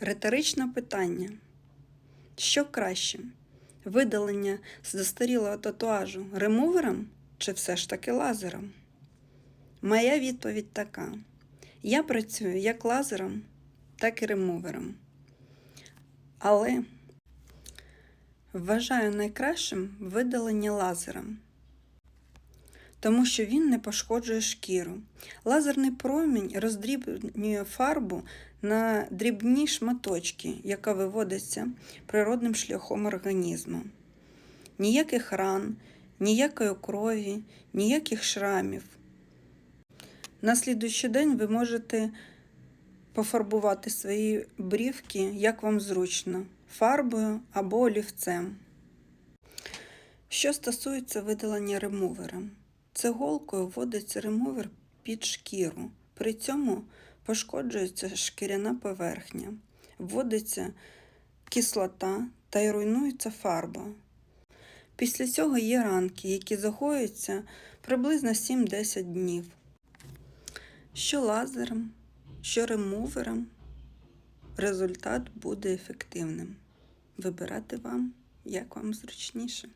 Риторичне питання. Що краще? Видалення з застарілого татуажу ремувером чи все ж таки лазером? Моя відповідь така: я працюю як лазером, так і ремувером. Але вважаю найкращим видалення лазером, тому що він не пошкоджує шкіру. Лазерний промінь роздрібнює фарбу на дрібні шматочки, яка виводиться природним шляхом організму. Ніяких ран, ніякої крові, ніяких шрамів. На слідуючий день ви можете пофарбувати свої брівки, як вам зручно, фарбою або олівцем. Що стосується видалення ремувером, циголкою вводиться ремувер під шкіру. При цьому пошкоджується шкіряна поверхня, вводиться кислота та й руйнується фарба. Після цього є ранки, які загоюються приблизно 7-10 днів. Що лазером, що ремувером, результат буде ефективним. Вибирати вам, як вам зручніше.